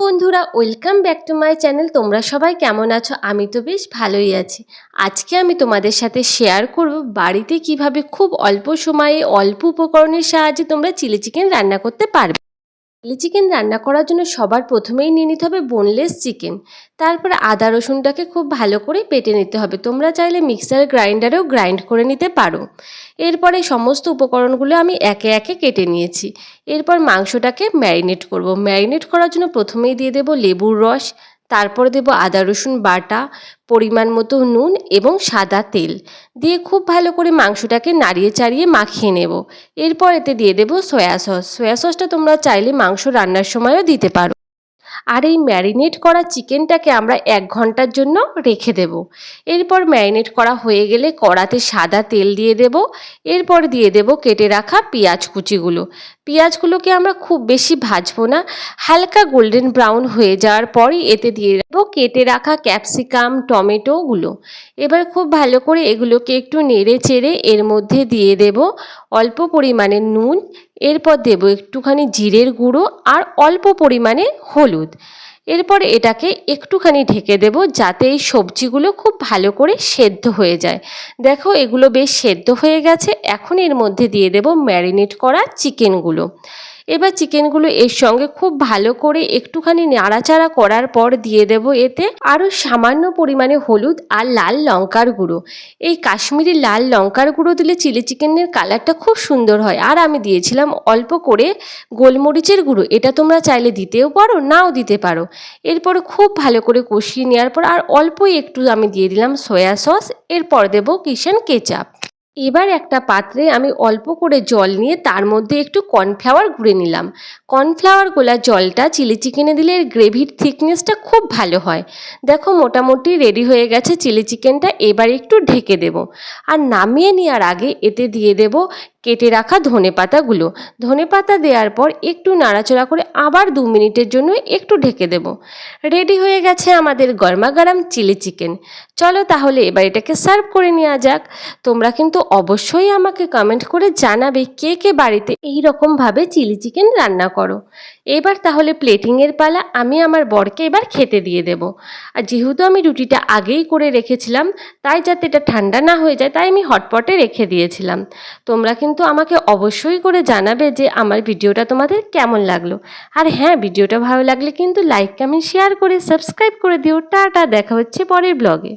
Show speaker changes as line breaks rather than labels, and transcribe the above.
বন্ধুরা welcome back to my channel তোমরা সবাই কেমন আছো? আমি তো বেশ ভালোই আছি। আজকে আমি তোমাদের সাথে শেয়ার করব বাড়িতে কীভাবে খুব অল্প সময়ে অল্প উপকরণের সাহায্যে তোমরা চিলি চিকেন রান্না করতে পারবে। চিলি চিকেন রান্না করার জন্য সবার প্রথমেই নিয়ে নিতে হবে বোনলেস চিকেন তারপরে আদা রসুনটাকে খুব ভালো করে পেটে নিতে হবে। তোমরা চাইলে মিক্সার গ্রাইন্ডারেও গ্রাইন্ড করে নিতে পারো। এরপরে সমস্ত উপকরণগুলো আমি একে একে কেটে নিয়েছি। এরপর মাংসটাকে ম্যারিনেট করব। ম্যারিনেট করার জন্য প্রথমেই দিয়ে দেবো লেবুর রস তারপরে দেবো আদা, রসুন বাটা, পরিমাণ মতো নুন এবং সাদা তেল। দিয়ে খুব ভালো করে মাংসটাকে নাড়িয়ে চাড়িয়ে মাখিয়ে নেব। এরপর এতে দিয়ে দেবো সয়া সস। সয়া সসটা তোমরা চাইলে মাংস রান্নার সময়ও দিতে পারো। আর এই ম্যারিনেট করা চিকেনটাকে আমরা এক ঘণ্টার জন্য রেখে দেব। এরপর ম্যারিনেট করা হয়ে গেলে কড়াতে সাদা তেল দিয়ে দেব। এরপর দিয়ে দেব কেটে রাখা পেঁয়াজ কুচিগুলো। পেঁয়াজগুলোকে আমরা খুব বেশি ভাজবো না। হালকা গোল্ডেন ব্রাউন হয়ে যাওয়ার পরই এতে দিয়ে দেবো কেটে রাখা ক্যাপসিকাম টমেটোগুলো এবার খুব ভালো করে এগুলোকে একটু নেড়ে চেড়ে এর মধ্যে দিয়ে দেব অল্প পরিমাণে নুন। এরপর দেব একটুখানি জিরের গুঁড়ো আর অল্প পরিমাণে হলুদ। এরপর এটাকে একটুখানি ঢেকে দেব যাতে এই সবজিগুলো খুব ভালো করে সেদ্ধ হয়ে যায়। দেখো এগুলো বেশ সেদ্ধ হয়ে গেছে। এখন এর মধ্যে দিয়ে দেব ম্যারিনেট করা চিকেনগুলো। এবার চিকেনগুলো এর সঙ্গে খুব ভালো করে একটুখানি নাড়াচাড়া করার পর দিয়ে দেব এতে আরও সামান্য পরিমাণে হলুদ আর লাল লঙ্কার গুঁড়ো। এই কাশ্মীরি লাল লঙ্কার গুঁড়ো দিলে চিলি চিকেনের কালারটা খুব সুন্দর হয়। আর আমি দিয়েছিলাম অল্প করে গোলমরিচের গুঁড়ো। এটা তোমরা চাইলে দিতেও পারো, নাও দিতে পারো। এরপর খুব ভালো করে কষিয়ে নেওয়ার পর আর অল্পই একটু আমি দিয়ে দিলাম সয়া সস। এরপর দেবো কিষান কেচাপ। এবার একটা পাত্রে আমি অল্প করে জল নিয়ে তার মধ্যে একটু কর্নফ্লাওয়ার গুঁড়ে নিলাম। কর্নফ্লাওয়ার গোলা জলটা চিলি চিকেনে দিলে এর গ্রেভির থিকনেসটা খুব ভালো হয়। দেখো মোটামুটি রেডি হয়ে গেছে চিলি চিকেনটা, এবার একটু ঢেকে দেব। আর নামিয়ে নেওয়ার আগে এতে দিয়ে দেব কেটে রাখা ধনে পাতাগুলো। ধনে পাতা দেওয়ার পর একটু নাড়াচড়া করে আবার দু মিনিটের জন্য একটু ঢেকে দেব। রেডি হয়ে গেছে আমাদের গরমা গরম চিলি চিকেন। চলো তাহলে এবার এটাকে সার্ভ করে নেওয়া যাক। তোমরা কিন্তু অবশ্যই আমাকে কমেন্ট করে জানাবে কে কে বাড়িতে এই রকমভাবে চিলি চিকেন রান্না করো। এবার তাহলে প্লেটিংয়ের পালা আমি আমার বরকে এবার খেতে দিয়ে দেব। আর যেহেতু আমি রুটিটা আগেই করে রেখেছিলাম, তাই যাতে এটা ঠান্ডা না হয়ে যায়, তাই আমি হটপটে রেখে দিয়েছিলাম। তোমরা কিন্তু আমাকে অবশ্যই করে জানাবে যে আমার ভিডিওটা তোমাদের কেমন লাগল। আর হ্যাঁ ভিডিওটা ভালো লাগলে কিন্তু লাইক কমেন্ট শেয়ার করে সাবস্ক্রাইব করে দিও। টাটা, দেখা হচ্ছে পরের ব্লগে